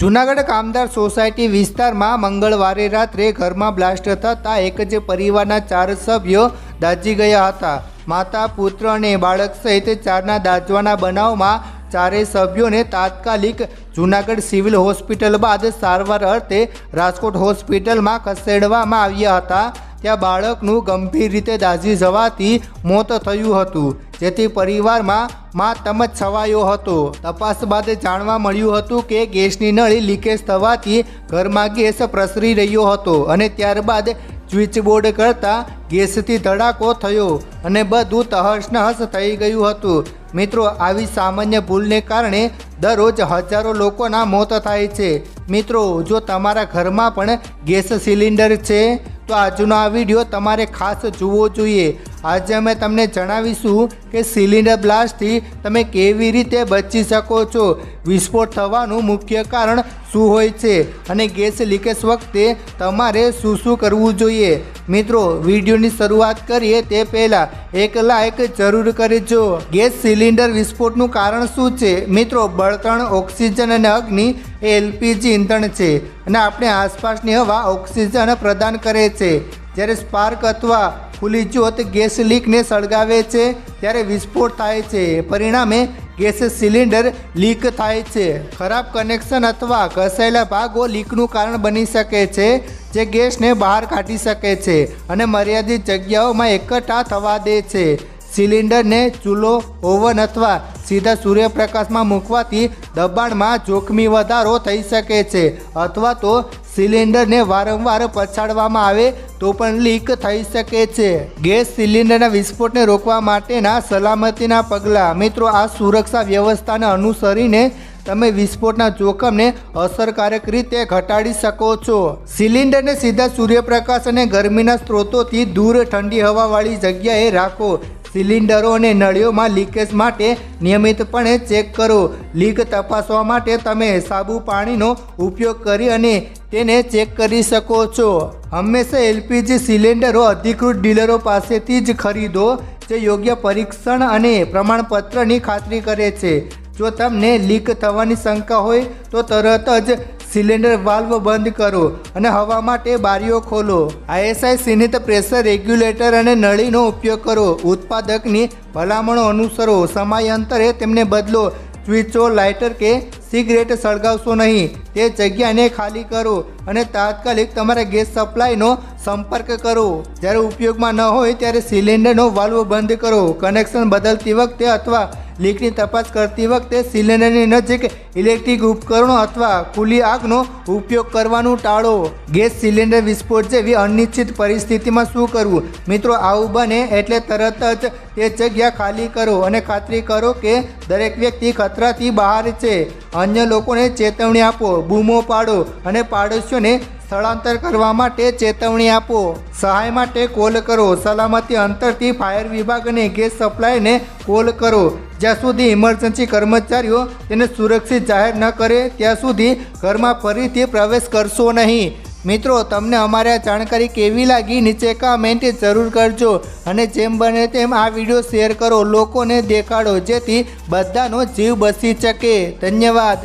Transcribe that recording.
જૂનાગઢ કામદાર સોસાયટી વિસ્તારમાં મંગળવારે રાત્રે ઘરમાં બ્લાસ્ટ થતાં એક જ પરિવારના ચાર સભ્યો દાઝી ગયા હતા. માતા, પુત્ર અને બાળક સહિત ચારના દાઝવાના બનાવમાં ચારેય સભ્યોને તાત્કાલિક જૂનાગઢ સિવિલ હોસ્પિટલ બાદ સારવાર અર્થે રાજકોટ હોસ્પિટલમાં ખસેડવામાં આવ્યા હતા. ત્યાં બાળકનું ગંભીર રીતે દાઝી જવાથી મોત થયું હતું. જેથી પરિવારમાં માતમ જ છવાયો હતો. તપાસ બાદ જાણવા મળ્યું હતું કે ગેસની નળી લીકેજ થવાથી ઘરમાં ગેસ પ્રસરી રહ્યો હતો અને ત્યારબાદ સ્વિચબોર્ડ કરતાં ગેસથી ધડાકો થયો અને બધું તહસ નહસ થઈ ગયું હતું. મિત્રો, આવી સામાન્ય ભૂલને કારણે દરરોજ હજારો લોકોના મોત થાય છે. મિત્રો, જો તમારા ઘરમાં પણ ગેસ સિલિન્ડર છે તો આજનો આ વીડિયો તમારે ખાસ જોવો જોઈએ. આજે અમે તમને જણાવીશું કે સિલિન્ડર બ્લાસ્ટથી તમે કેવી રીતે બચી શકો છો. વિસ્ફોટ થવાનું મુખ્ય કારણ શું હોય છે અને ગેસ લીકેજ વખતે તમારે શું શું કરવું જોઈએ. મિત્રો, વિડીયોની શરૂઆત કરીએ તે પહેલાં એક લાઇક જરૂર કરજો. ગેસ સિલિન્ડર વિસ્ફોટનું કારણ શું છે? મિત્રો, બળતણ, ઓક્સિજન અને અગ્નિ એ એલપીજી ઇંધણ છે અને આપણે આસપાસની હવા ઓક્સિજન પ્રદાન કરે છે. જ્યારે સ્પાર્ક અથવા ખુલ્લી જ્યોત ગેસ લીકને સળગાવે છે, ત્યારે વિસ્ફોટ થાય છે. પરિણામે ગેસ સિલિન્ડર લીક થાય છે. ખરાબ કનેક્શન અથવા ઘસાયેલા ભાગો લીકનું કારણ બની શકે છે, જે ગેસને બહાર કાઢી શકે છે અને મર્યાદિત જગ્યાઓમાં એકઠા થવા દે છે. સિલિન્ડરને ચૂલો, ઓવન અથવા સીધા સૂર્યપ્રકાશમાં મૂકવાથી દબાણમાં જોખમી વધારો થઈ શકે છે અથવા તો સિલિન્ડરને વારંવાર પછાડવામાં આવે તો પણ લીક થઈ શકે છે. ગેસ સિલિન્ડરના વિસ્ફોટને રોકવા માટેના સલામતીના પગલાં. મિત્રો, આ સુરક્ષા વ્યવસ્થાને અનુસરીને તમે વિસ્ફોટના જોખમને અસરકારક રીતે ઘટાડી શકો છો. સિલિન્ડરને સીધા સૂર્યપ્રકાશ અને ગરમીના સ્ત્રોતોથી દૂર ઠંડી હવાવાળી જગ્યાએ રાખો. સિલિન્ડરો અને નળીઓમાં લીકેજ માટે નિયમિતપણે ચેક કરો. લીક તપાસવા માટે તમે સાબુ પાણીનો ઉપયોગ કરી અને તેને ચેક કરી શકો છો. હંમેશા એલપીજી સિલિન્ડરો અધિકૃત ડીલરો પાસેથી જ ખરીદો, જે યોગ્ય પરીક્ષણ અને પ્રમાણપત્રની ખાતરી કરે છે. જો તમને લીક થવાની શંકા હોય, તો તરત જ સિલિન્ડર વાલ્વ બંધ કરો અને હવા માટે બારીઓ ખોલો. આઈએસઆઈ સીનિત પ્રેશર રેગ્યુલેટર અને નળીનો ઉપયોગ કરો. ઉત્પાદકની ભલામણો અનુસરો. સમયાંતરે તેમને બદલો. સ્વિચો, લાઇટર કે સિગરેટ સળગાવશો નહીં. તે જગ્યાને ખાલી કરો અને તાત્કાલિક તમારા ગેસ સપ્લાયનો સંપર્ક કરો. જ્યારે ઉપયોગમાં ન હોય ત્યારે સિલિન્ડરનો વાલ્વ બંધ કરો. કનેક્શન બદલતી વખતે અથવા લીકની તપાસ કરતી વખતે સિલિન્ડરની નજીક ઇલેક્ટ્રિક ઉપકરણો અથવા ખુલ્લી આગનો ઉપયોગ કરવાનું ટાળો. ગેસ સિલિન્ડર વિસ્ફોટ જેવી અનિશ્ચિત પરિસ્થિતિમાં શું કરવું? મિત્રો, આવું બને એટલે તરત જ તે જગ્યા ખાલી કરો અને ખાતરી કરો કે દરેક વ્યક્તિ ખતરાથી બહાર છે. અન્ય લોકોને ચેતવણી આપો, બૂમો પાડો અને પાડોશીઓને સ્થળાંતર કરવા માટે ચેતવણી આપો. સહાય માટે કોલ કરો. સલામતી અંતરથી ફાયર વિભાગ અને ગેસ સપ્લાયને કોલ કરો. જ્યાં સુધી ઇમરજન્સી કર્મચારીઓ તેને સુરક્ષિત જાહેર ન કરે, ત્યાં સુધી ઘરમાં ફરીથી પ્રવેશ કરશો નહીં. મિત્રો, તમને અમારી આ જાણકારી કેવી લાગી? નીચે કમેન્ટ જરૂર કરજો. અને જેમ બને તેમ આ વીડિયો શેર કરો. લોકોને દેખાડો, જેથી બધાનો જીવ બચી શકે. ધન્યવાદ.